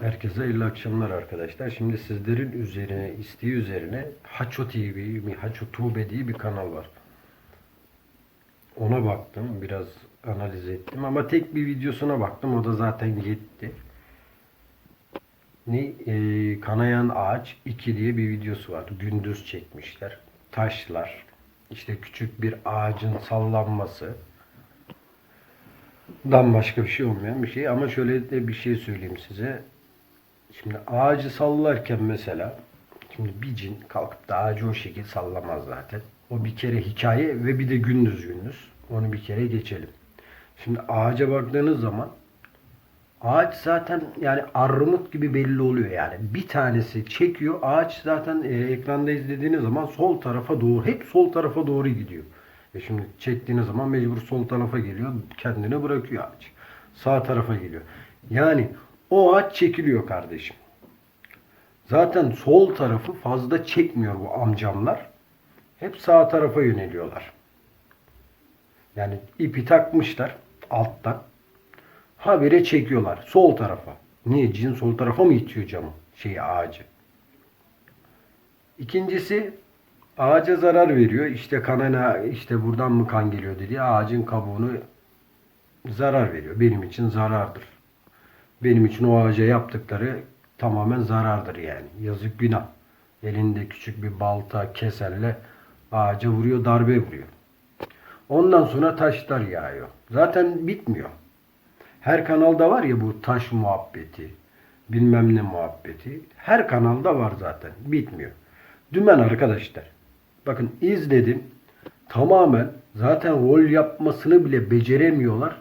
Herkese hayırlı akşamlar arkadaşlar. Şimdi sizlerin üzerine, isteği üzerine Haço TV, mi Haço Tube diye bir kanal var. Ona baktım, biraz analiz ettim ama tek bir videosuna baktım. O da zaten yetti. Ne? Ee, Kanayan Ağaç 2 diye bir videosu var. Gündüz çekmişler. Taşlar, işte küçük bir ağacın sallanması, dan başka bir şey olmayan bir şey. Ama şöyle de bir şey söyleyeyim size. Şimdi ağacı sallarken mesela şimdi bir cin kalkıp da ağacı o şekil sallamaz zaten. O bir kere hikaye ve bir de gündüz gündüz. Onu bir kere geçelim. Şimdi ağaca baktığınız zaman ağaç zaten yani armut gibi belli oluyor yani. Bir tanesi çekiyor. Ağaç zaten e, ekranda izlediğiniz zaman sol tarafa doğru hep sol tarafa doğru gidiyor. E şimdi çektiğiniz zaman mecbur sol tarafa geliyor. Kendini bırakıyor ağaç. Sağ tarafa geliyor. Yani o ağaç çekiliyor kardeşim. Zaten sol tarafı fazla çekmiyor bu amcamlar. Hep sağ tarafa yöneliyorlar. Yani ipi takmışlar alttan. Habire çekiyorlar sol tarafa. Niye? Cin sol tarafa mı itiyor camı? Şeyi ağacı. İkincisi ağaca zarar veriyor. İşte kanına işte buradan mı kan geliyor dedi. Ağacın kabuğunu zarar veriyor. Benim için zarardır. Benim için o ağaca yaptıkları tamamen zarardır yani. Yazık günah. Elinde küçük bir balta, keserle ağaca vuruyor, darbe vuruyor. Ondan sonra taşlar yağıyor. Zaten bitmiyor. Her kanalda var ya bu taş muhabbeti, bilmem ne muhabbeti. Her kanalda var zaten. Bitmiyor. Dümen arkadaşlar. Bakın izledim. Tamamen zaten rol yapmasını bile beceremiyorlar.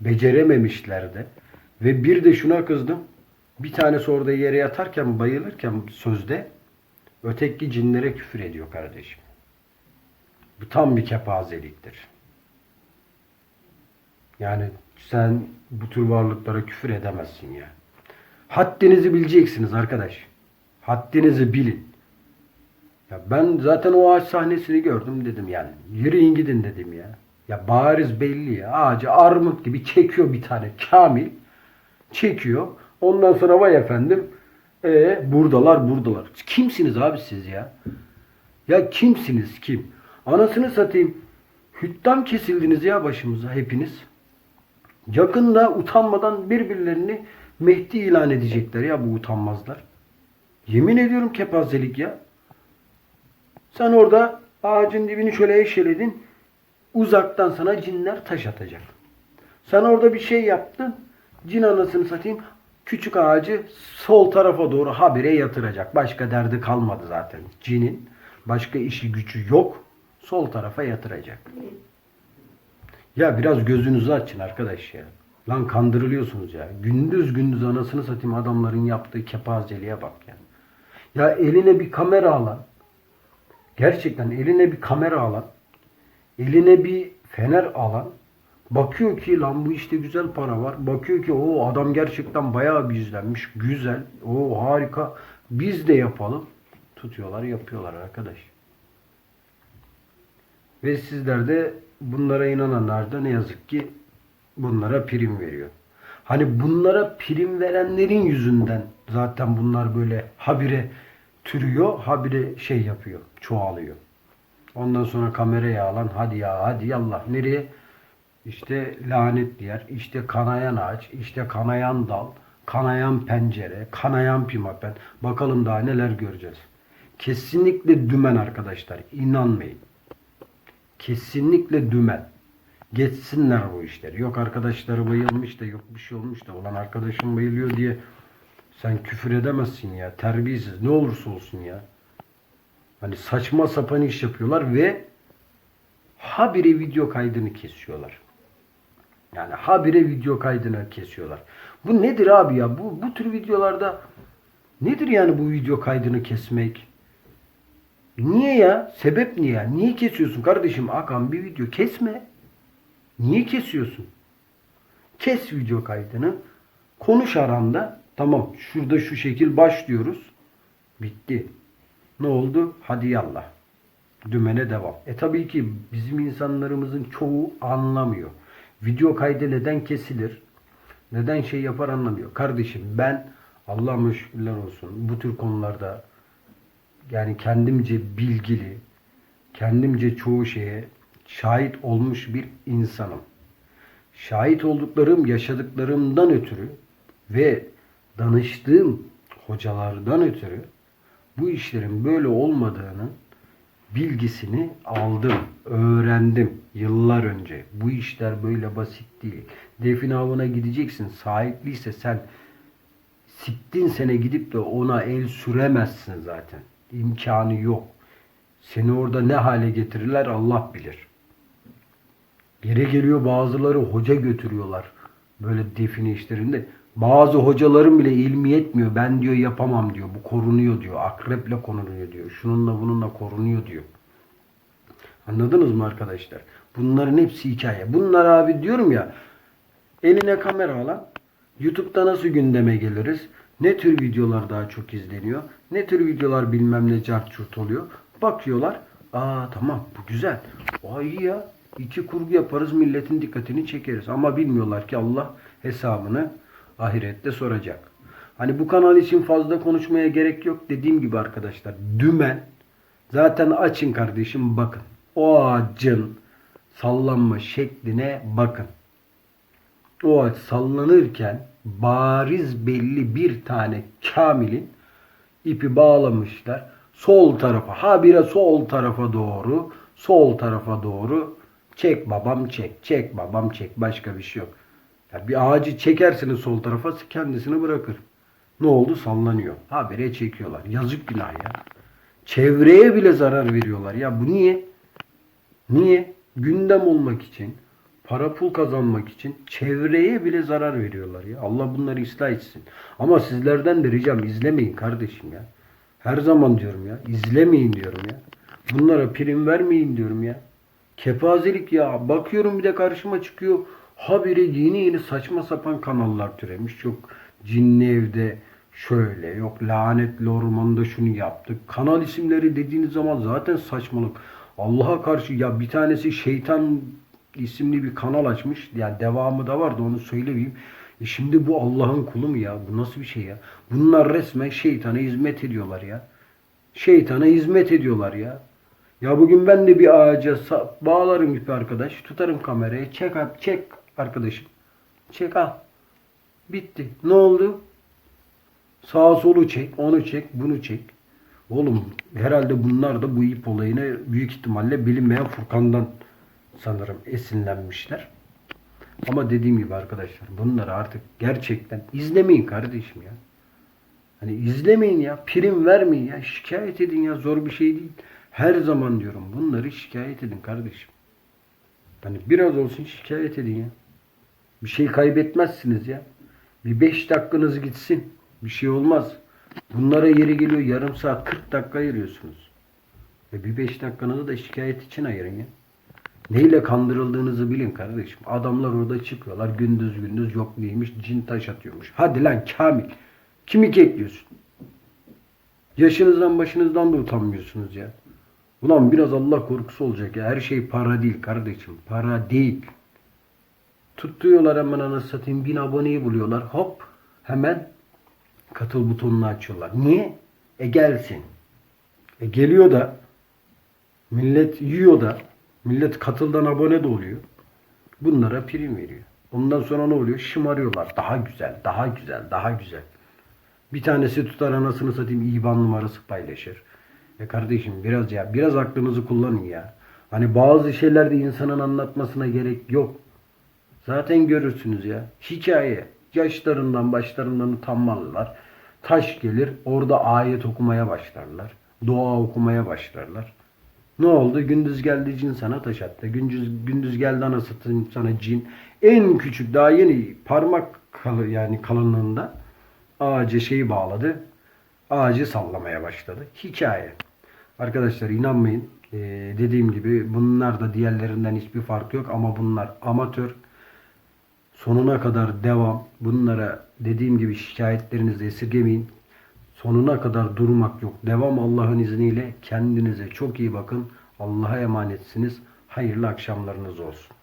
Becerememişler de. Ve bir de şuna kızdım. Bir tanesi orada yere yatarken bayılırken sözde öteki cinlere küfür ediyor kardeşim. Bu tam bir kepazeliktir. Yani sen bu tür varlıklara küfür edemezsin ya. Haddinizi bileceksiniz arkadaş. Haddinizi bilin. Ya ben zaten o ağaç sahnesini gördüm dedim yani. Yürüyün gidin dedim ya. Ya bariz belli ya. Ağacı armut gibi çekiyor bir tane Kamil. Çekiyor. Ondan sonra vay efendim. E buradalar buradalar. Kimsiniz abi siz ya? Ya kimsiniz kim? Anasını satayım. Hüttam kesildiniz ya başımıza hepiniz. Yakında utanmadan birbirlerini Mehdi ilan edecekler ya bu utanmazlar. Yemin ediyorum kepazelik ya. Sen orada ağacın dibini şöyle eşeledin. Uzaktan sana cinler taş atacak. Sen orada bir şey yaptın. Cin anasını satayım. Küçük ağacı sol tarafa doğru habire yatıracak. Başka derdi kalmadı zaten. Cinin başka işi gücü yok. Sol tarafa yatıracak. Ya biraz gözünüzü açın arkadaş ya. Lan kandırılıyorsunuz ya. Gündüz gündüz anasını satayım adamların yaptığı kepazeliğe bak ya. Ya eline bir kamera alan. Gerçekten eline bir kamera alan. Eline bir fener alan. Bakıyor ki lan bu işte güzel para var. Bakıyor ki o adam gerçekten bayağı bir izlenmiş. Güzel. O harika. Biz de yapalım. Tutuyorlar yapıyorlar arkadaş. Ve sizler de bunlara inananlar da ne yazık ki bunlara prim veriyor. Hani bunlara prim verenlerin yüzünden zaten bunlar böyle habire türüyor, habire şey yapıyor, çoğalıyor. Ondan sonra kameraya alan hadi ya hadi yallah nereye? İşte lanet diğer, işte kanayan ağaç, işte kanayan dal, kanayan pencere, kanayan pimapen. Bakalım daha neler göreceğiz. Kesinlikle dümen arkadaşlar. inanmayın. Kesinlikle dümen. Geçsinler bu işleri. Yok arkadaşları bayılmış da yok bir şey olmuş da olan arkadaşım bayılıyor diye sen küfür edemezsin ya. Terbiyesiz. Ne olursa olsun ya. Hani saçma sapan iş yapıyorlar ve habire video kaydını kesiyorlar. Yani habire video kaydını kesiyorlar. Bu nedir abi ya? Bu, bu tür videolarda nedir yani bu video kaydını kesmek? Niye ya? Sebep niye ya? Niye kesiyorsun kardeşim? Hakan bir video kesme. Niye kesiyorsun? Kes video kaydını. Konuş aranda. Tamam şurada şu şekil başlıyoruz. Bitti. Ne oldu? Hadi yallah. Dümene devam. E tabii ki bizim insanlarımızın çoğu anlamıyor. Video kaydı neden kesilir? Neden şey yapar anlamıyor. Kardeşim ben Allah'a şükürler olsun. Bu tür konularda yani kendimce bilgili, kendimce çoğu şeye şahit olmuş bir insanım. Şahit olduklarım, yaşadıklarımdan ötürü ve danıştığım hocalardan ötürü bu işlerin böyle olmadığının bilgisini aldım, öğrendim yıllar önce. Bu işler böyle basit değil. Define avına gideceksin. Sahipliyse sen siktin sene gidip de ona el süremezsin zaten. İmkanı yok. Seni orada ne hale getirirler Allah bilir. Yere geliyor bazıları hoca götürüyorlar. Böyle define işlerinde. Bazı hocaların bile ilmi yetmiyor. Ben diyor yapamam diyor. Bu korunuyor diyor. Akreple korunuyor diyor. Şununla bununla korunuyor diyor. Anladınız mı arkadaşlar? Bunların hepsi hikaye. Bunlar abi diyorum ya eline kamera alan YouTube'da nasıl gündeme geliriz? Ne tür videolar daha çok izleniyor? Ne tür videolar bilmem ne cart çurt oluyor? Bakıyorlar. Aa tamam bu güzel. Aa iyi ya. İki kurgu yaparız milletin dikkatini çekeriz. Ama bilmiyorlar ki Allah hesabını ahirette soracak. Hani bu kanal için fazla konuşmaya gerek yok. Dediğim gibi arkadaşlar dümen zaten açın kardeşim bakın. O ağacın sallanma şekline bakın. O ağaç sallanırken bariz belli bir tane kamilin ipi bağlamışlar. Sol tarafa, habire sol tarafa doğru, sol tarafa doğru çek babam çek, çek babam çek. Başka bir şey yok. Ya bir ağacı çekersiniz sol tarafa kendisini bırakır. Ne oldu? Sallanıyor. Habire çekiyorlar. Yazık günah ya. Çevreye bile zarar veriyorlar. Ya bu niye? Niye? Gündem olmak için, para pul kazanmak için çevreye bile zarar veriyorlar ya. Allah bunları ıslah etsin. Ama sizlerden de ricam izlemeyin kardeşim ya. Her zaman diyorum ya. izlemeyin diyorum ya. Bunlara prim vermeyin diyorum ya. Kepazelik ya. Bakıyorum bir de karşıma çıkıyor. Habire yeni yeni saçma sapan kanallar türemiş. Yok cinli evde şöyle yok lanetli ormanda şunu yaptık. Kanal isimleri dediğiniz zaman zaten saçmalık. Allah'a karşı ya bir tanesi şeytan isimli bir kanal açmış. Yani devamı da vardı onu söylemeyeyim. E şimdi bu Allah'ın kulu mu ya? Bu nasıl bir şey ya? Bunlar resmen şeytana hizmet ediyorlar ya. Şeytana hizmet ediyorlar ya. Ya bugün ben de bir ağaca bağlarım ipi arkadaş. Tutarım kamerayı. Çek çek arkadaşım. Çek al. Bitti. Ne oldu? Sağa solu çek. Onu çek. Bunu çek. Oğlum herhalde bunlar da bu ip olayına büyük ihtimalle bilinmeyen Furkan'dan sanırım esinlenmişler. Ama dediğim gibi arkadaşlar bunları artık gerçekten izlemeyin kardeşim ya. Hani izlemeyin ya. Prim vermeyin ya. Şikayet edin ya. Zor bir şey değil. Her zaman diyorum bunları şikayet edin kardeşim. Hani biraz olsun şikayet edin ya. Bir şey kaybetmezsiniz ya. Bir 5 dakikanız gitsin. Bir şey olmaz. Bunlara yeri geliyor yarım saat 40 dakika ayırıyorsunuz. E bir 5 dakikanızı da şikayet için ayırın ya. Neyle kandırıldığınızı bilin kardeşim. Adamlar orada çıkıyorlar gündüz gündüz yok neymiş cin taş atıyormuş. Hadi lan Kamil. Kimi kekliyorsun? Yaşınızdan başınızdan da utanmıyorsunuz ya. Ulan biraz Allah korkusu olacak ya. Her şey para değil kardeşim. Para değil. Tutuyorlar hemen anasını satayım. Bin aboneyi buluyorlar. Hop hemen katıl butonunu açıyorlar. Niye? E gelsin. E geliyor da millet yiyor da millet katıldan abone de oluyor. Bunlara prim veriyor. Ondan sonra ne oluyor? Şımarıyorlar. Daha güzel, daha güzel, daha güzel. Bir tanesi tutar anasını satayım IBAN numarası paylaşır. E kardeşim biraz ya biraz aklınızı kullanın ya. Hani bazı şeylerde insanın anlatmasına gerek yok. Zaten görürsünüz ya. Hikaye. Yaşlarından başlarından utanmalılar. Taş gelir orada ayet okumaya başlarlar. Dua okumaya başlarlar. Ne oldu? Gündüz geldi cin sana taş attı. Gündüz, gündüz geldi ana satayım sana cin. En küçük daha yeni parmak kalı yani kalınlığında ağaca şeyi bağladı. Ağacı sallamaya başladı. Hikaye. Arkadaşlar inanmayın. Ee, dediğim gibi bunlar da diğerlerinden hiçbir fark yok ama bunlar amatör. Sonuna kadar devam. Bunlara dediğim gibi şikayetlerinizi esirgemeyin. Sonuna kadar durmak yok. Devam Allah'ın izniyle. Kendinize çok iyi bakın. Allah'a emanetsiniz. Hayırlı akşamlarınız olsun.